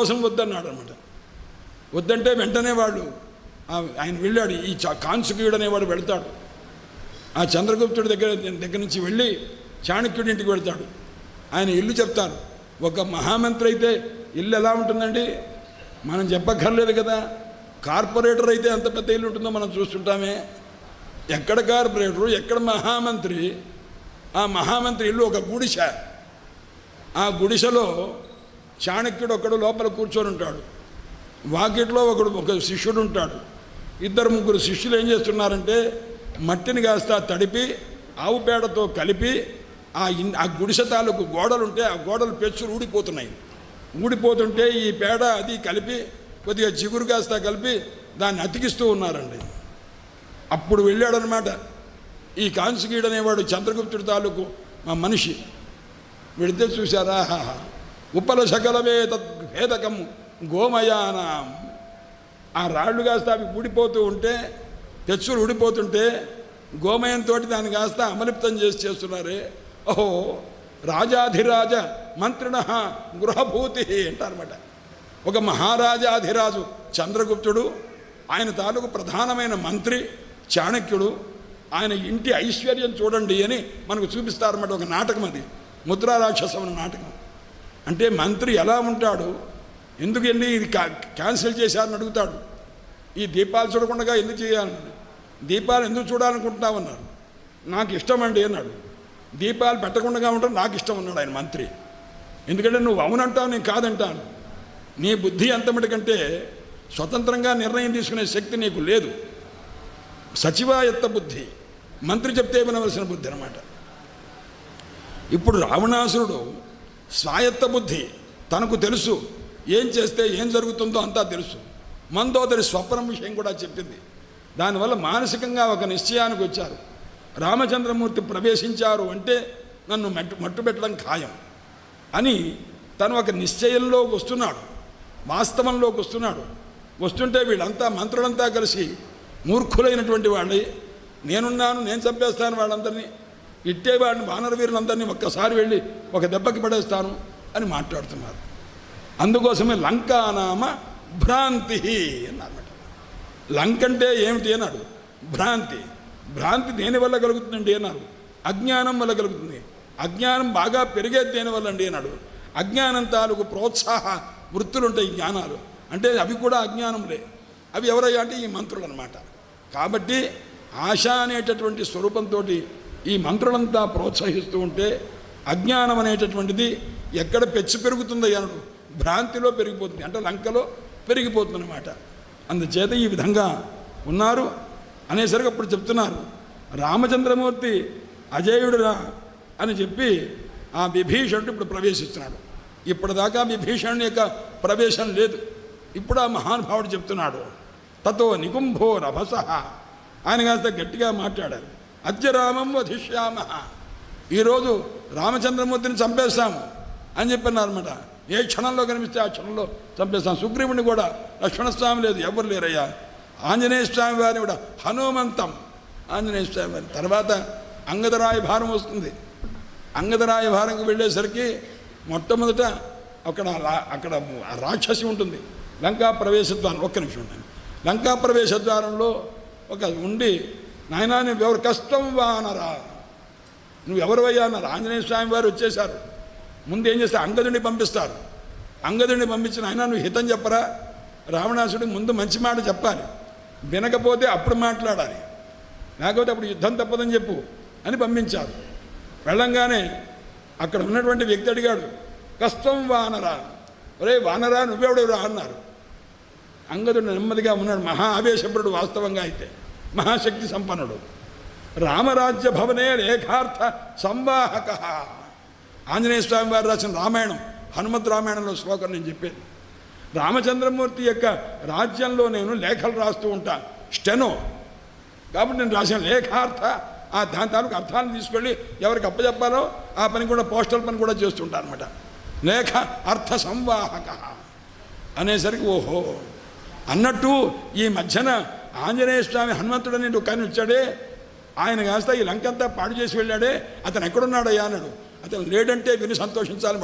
కోసం వద్దన్నాడు అనమాట వద్దంటే వెంటనే వాళ్ళు ఆయన వెళ్ళాడు ఈ కాంసుకీయుడు అనేవాడు వెళ్తాడు. ఆ చంద్రగుప్తుడి దగ్గర దగ్గర నుంచి వెళ్ళి చాణక్యుడి ఇంటికి వెళ్తాడు. ఆయన ఇల్లు చెప్తారు. ఒక మహామంత్రి అయితే ఇల్లు ఎలా ఉంటుందండి? మనం చెప్పక్కర్లేదు కదా. కార్పొరేటర్ అయితే ఎంత పెద్ద ఇల్లు ఉంటుందో మనం చూస్తుంటామే. ఎక్కడ కార్పొరేటరు ఎక్కడ మహామంత్రి? ఆ మహామంత్రి ఇల్లు ఒక గుడిసె. ఆ గుడిసెలో చాణక్యుడు ఒకడు లోపల కూర్చొని ఉంటాడు. వాకిట్లో ఒకడు ఒక శిష్యుడు ఉంటాడు. ఇద్దరు ముగ్గురు శిష్యులు ఏం చేస్తున్నారంటే మట్టిని కాస్త తడిపి ఆవు పేడతో కలిపి ఆ ఇన్ ఆ గుడిసె తాలూకు గోడలు ఉంటే ఆ గోడలు పెచ్చులు ఊడిపోతున్నాయి. ఊడిపోతుంటే ఈ పేడ అది కలిపి కొద్దిగా చిగురు కాస్త కలిపి దాన్ని అతికిస్తూ ఉన్నారండి. అప్పుడు వెళ్ళాడనమాట. ఈ కాంసుకీయుడు చంద్రగుప్తుడి తాలూకు మా మనిషి. వెళితే చూశారా ఉపల సకలమే తద్భేదకం గోమయానం. ఆ రాళ్ళు కాస్త అవి ఊడిపోతూ ఉంటే తెచ్చులు ఊడిపోతుంటే గోమయంతో దాన్ని కాస్త అమలిప్తం చేసి చేస్తున్నారే. ఓహో రాజాధిరాజ మంత్రిణ గృహభూతి అంటారన్నమాట. ఒక మహారాజాధిరాజు చంద్రగుప్తుడు ఆయన తాలూకు ప్రధానమైన మంత్రి చాణక్యుడు ఆయన ఇంటి ఐశ్వర్యం చూడండి అని మనకు చూపిస్తారన్నమాట ఒక నాటకం అది. ముద్రా రాక్షసం నాటకం. అంటే మంత్రి ఎలా ఉంటాడు? ఎందుకు వెళ్ళి ఇది కా క్యాన్సిల్ చేశారని అడుగుతాడు. ఈ దీపాలు చూడకుండా ఎందుకు చేయాలన్నాడు దీపాలు ఎందుకు చూడాలనుకుంటున్నామన్నారు నాకు ఇష్టం అండి అన్నాడు. దీపాలు పెట్టకుండా ఉండడం నాకు ఇష్టం అన్నాడు ఆయన మంత్రి. ఎందుకంటే నువ్వు అవునంటావు నేను కాదంటాను. నీ బుద్ధి ఎంతమటికంటే స్వతంత్రంగా నిర్ణయం తీసుకునే శక్తి నీకు లేదు. సచివాయత్త బుద్ధి. మంత్రి చెప్తే వినవలసిన బుద్ధి అనమాట ఇప్పుడు రావణాసురుడు స్వాయత్త బుద్ధి. తనకు తెలుసు ఏం చేస్తే ఏం జరుగుతుందో అంతా తెలుసు. మందోదరి స్వప్నం విషయం కూడా చెప్పింది. దానివల్ల మానసికంగా ఒక నిశ్చయానికి వచ్చారు. రామచంద్రమూర్తి ప్రవేశించారు అంటే నన్ను మట్టు మట్టుబెట్టడం ఖాయం అని తను ఒక నిశ్చయంలో వస్తున్నాడు. వాస్తవంలోకి వస్తున్నాడు. వస్తుంటే వీళ్ళంతా మంత్రులంతా కలిసి మూర్ఖులైనటువంటి వాళ్ళే. నేనున్నాను నేను చంపేస్తాను వాళ్ళందరినీ. ఇట్టే వాడిని వానర వీరులందరినీ ఒక్కసారి వెళ్ళి ఒక దెబ్బకి పడేస్తాను అని మాట్లాడుతున్నారు. అందుకోసమే లంకానామ భ్రాంతి అన్నమాట లంక అంటే ఏమిటి అన్నాడు. భ్రాంతి. భ్రాంతి దేని వల్ల కలుగుతుందండి అన్నారు. అజ్ఞానం వల్ల కలుగుతుంది. అజ్ఞానం బాగా పెరిగేది దేనివల్ల అండి అన్నాడు. అజ్ఞానం తాలూకు ప్రోత్సాహ వృత్తులు ఉంటాయి ఈ జ్ఞానాలు. అంటే అవి కూడా అజ్ఞానంలే అవి ఎవరయ్యా అంటే ఈ మంత్రులు అనమాట కాబట్టి ఆశ అనేటటువంటి స్వరూపంతో ఈ మంత్రులంతా ప్రోత్సహిస్తూ ఉంటే అజ్ఞానం అనేటటువంటిది ఎక్కడ పెచ్చి పెరుగుతుందో అనడు భ్రాంతిలో పెరిగిపోతుంది. అంటే లంకలో పెరిగిపోతుంది అనమాట అందుచేత ఈ విధంగా ఉన్నారు. అనేసరికి అప్పుడు చెప్తున్నారు రామచంద్రమూర్తి అజేయుడురా అని చెప్పి ఆ విభీషణుడు ఇప్పుడు ప్రవేశిస్తున్నాడు. ఇప్పటిదాకా విభీషణుని యొక్క ప్రవేశం లేదు. ఇప్పుడు ఆ మహానుభావుడు చెప్తున్నాడు తతో నికుంభో రభస ఆయన కాస్త గట్టిగా మాట్లాడారు. అద్యరామం వధిష్యామ. ఈరోజు రామచంద్రమూర్తిని చంపేస్తాము అని చెప్పినారన్నమాట. ఏ క్షణంలో కనిపిస్తే ఆ క్షణంలో చంపేస్తాం సుగ్రీవుని కూడా లక్ష్మణస్వామి లేదు ఎవరు లేరయ్యా. ఆంజనేయ స్వామి వారిని కూడా హనుమంతం. ఆంజనేయ స్వామి వారి తర్వాత అంగదరాయ భారం వస్తుంది. అంగదరాయ భారంకి వెళ్ళేసరికి మొట్టమొదట అక్కడ అక్కడ రాక్షసి ఉంటుంది. లంకా ప్రవేశద్వారం ఒక్క నిమిషం ఉండండి. లంకా ప్రవేశద్వారంలో ఒక ఉండి నాయనా నువ్వు ఎవరు కష్టం వానరా? నువ్వు ఎవరు అన్నారు ఆంజనేయ స్వామి వారు వచ్చేశారు. ముందు ఏం చేస్తారు? అంగదుడిని పంపిస్తారు. అంగదుడిని పంపించిన ఆయన నువ్వు హితం చెప్పరా? రావణాసుడికి ముందు మంచి మాట చెప్పాలి. వినకపోతే అప్పుడు మాట్లాడాలి. లేకపోతే అప్పుడు యుద్ధం తప్పదని చెప్పు అని పంపించారు. వెళ్ళంగానే అక్కడ ఉన్నటువంటి వ్యక్తి అడిగాడు కష్టం వానరా? ఒరే వానరా నువ్వెవడురా అన్నారు. అంగదుడు నెమ్మదిగా ఉన్నాడు. మహా ఆవేశపరుడు వాస్తవంగా అయితే. మహాశక్తి సంపన్నుడు. రామరాజ్య భవనే రేఖార్థ సంవాహక. ఆంజనేయ స్వామి వారు రాసిన రామాయణం హనుమద్ రామాయణంలో శ్లోకం నేను చెప్పేది. రామచంద్రమూర్తి యొక్క రాజ్యంలో నేను లేఖలు రాస్తూ ఉంటా. స్టెనో. కాబట్టి నేను రాసిన లేఖార్థ ఆ దాని తాలూకు అర్థాన్ని తీసుకెళ్ళి ఎవరికి అప్పచెప్పాలో ఆ పని కూడా పోస్టల్ పని కూడా చేస్తుంటా అనమాట లేఖ అర్థ సంవాహక అనేసరికి ఓహో. అన్నట్టు ఈ మధ్యన ఆంజనేయ స్వామి హనుమంతుడు అని కానీ వచ్చాడే ఆయన కాస్త ఈ లంకంతా పాడు చేసి వెళ్ళాడే? అతను ఎక్కడున్నాడయ్యా అన్నాడు. అతను లేడంటే విని సంతోషించాలి